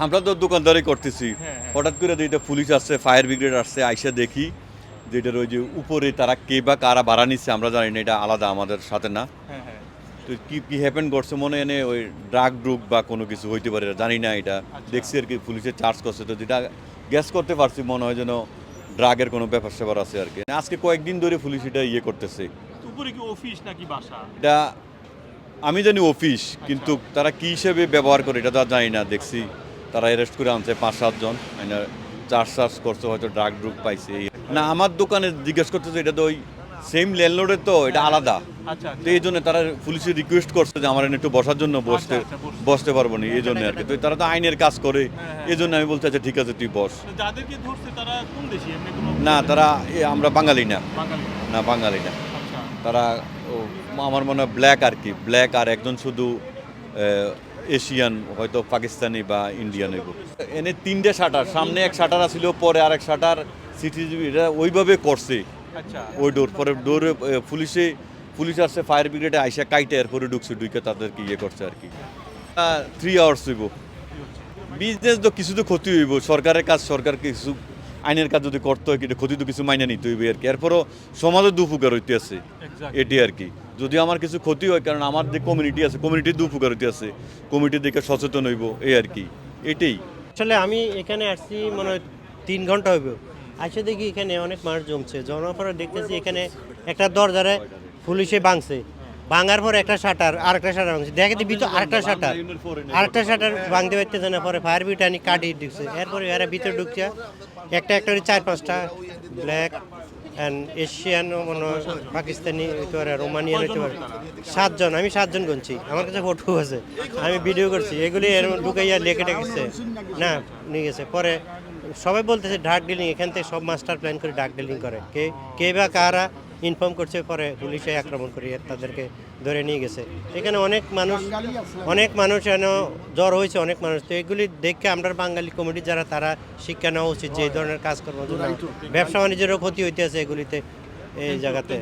আমরা তো দোকানদারি করতেছি। হ্যাঁ, হ্যাঁ। হঠাৎ করে যে এটা পুলিশ আসছে ফায়ার ব্রিগেড আসছে আইসা দেখি যে এটার ওই যে উপরে তারা কে বা কারা বাড়া নিচ্ছে আমরা জানি না এটা আলাদা আমাদের সাথে না। হ্যাঁ তো কি কি হ্যাপেন করছে মনে এনে ওই ড্রাগ ড্রুগ বা কোনো কিছু হইতে পারে জানি না এটা। দেখছি আর কি পুলিশে চার্জ করছে তো যেটা গ্যাস করতে পারছি মনে হয় যেন ড্রাগের কোনো ব্যাপার স্যাপার আছে আর কি। আজকে কয়েকদিন ধরে পুলিশ এটা ইয়ে করতেছে। উপরে কি অফিস নাকি বাসা? এটা আমি জানি অফিস কিন্তু তারা কি হিসেবে ব্যবহার করে এটা তো জানি না দেখছি। তারা অ্যারেস্ট করে আনছে পাঁচ সাতজন চার্জ চার্জ করছে হয়তো ড্রাগ ড্রুগ পাইছে। না আমার দোকানে জিজ্ঞেস করতেছে এটা তো ওই সেম ল্যান্ডলোডের তো এটা আলাদা। আচ্ছা তো এই জন্য তারা পুলিশে রিকোয়েস্ট করছে যে আমার একটু বসার জন্য বসতে আচ্ছা, বসতে। বসতে পারব না এই জন্য আর কি। তো তারা তো আইনের কাজ করে হ্যাঁ, এই জন্য আমি বলতে আচ্ছা ঠিক আছে তুই বস। না তারা আমরা বাঙালি না। না বাঙালি না। আচ্ছা। তারা আমার মনে হয় ব্ল্যাক আর কি। ব্ল্যাক আর একজন শুধু এশিয়ান হয়তো পাকিস্তানি বা ইন্ডিয়ান হইব। এনে তিনটে শাটার সামনে এক শাটার আছিল পরে আর এক শাটার সিটিজিবি এটা ওইভাবে করছে। আচ্ছা। ওই ডোর পরে ডোরে পুলিশে পুলিশ আসছে ফায়ার ব্রিগেডে আইসা কাইটে এরপরে ঢুকছে ঢুকে তাদেরকে ইয়ে করছে আর কি। থ্রি আওয়ার্স হইব। বিজনেস তো কিছু তো ক্ষতি হইব সরকারের কাজ সরকার কিছু আইনের কাজ যদি করতে হয় কিন্তু ক্ষতি তো কিছু মাইনে নিতে হইবে আর কি। এরপরও সমাজের দুপুকার হইতে আছে. এটি আর কি। যদি আমার কিছু ক্ষতি হয় কারণ আমার যে কমিউনিটি আছে কমিউনিটির দুপুকার হইতে আছে কমিটি দিকে সচেতন হইব এই আর কি। এটাই। আসলে আমি এখানে আসছি মনে হয় তিন ঘণ্টা হইব। আসে দেখি এখানে অনেক মানুষ জমছে। জমার পরে দেখতেছি এখানে একটা দরজারে পুলিশে ভাঙছে। ভাঙার পরে একটা শাটার আর একটা শাটার ভাঙছে। দেখে তো আরেকটা শাটার। আরেকটা শাটার ভাঙতে পারতেছে না পরে ফায়ার ব্রিটানি কাটিয়ে ঢুকছে। এরপরে এরা ভিতরে ঢুকছে। একটা একটা করে চার পাঁচটা ব্ল্যাক অ্যান্ড এশিয়ান মনে পাকিস্তানি হইতে পারে রোমানিয়ান হইতে পারে। সাতজন আমি সাতজন গুনছি। আমার কাছে ফটো আছে। আমি ভিডিও করছি। এগুলি এর ঢুকাইয়া লেখে টেকেছে না নিয়ে গেছে। পরে সবাই বলতেছে ড্রাগ ডিলিং এখান থেকে সব মাস্টার প্ল্যান করে ড্রাগ ডিলিং করে। কে কে বা কারা ইনফর্ম করছে, পরে পুলিশে আক্রমণ করিয়ে তাদেরকে ধরে নিয়ে গেছে। এখানে অনেক মানুষ অনেক মানুষ যেন জ্বর হয়েছে, অনেক মানুষ। তো এগুলি দেখে আমরা বাঙালি কমিটি যারা, তারা শিক্ষা নেওয়া উচিত যে ধরনের কাজকর্ম ব্যবসা বাণিজ্যেরও ক্ষতি হইতেছে এগুলিতে, এই জায়গাতে।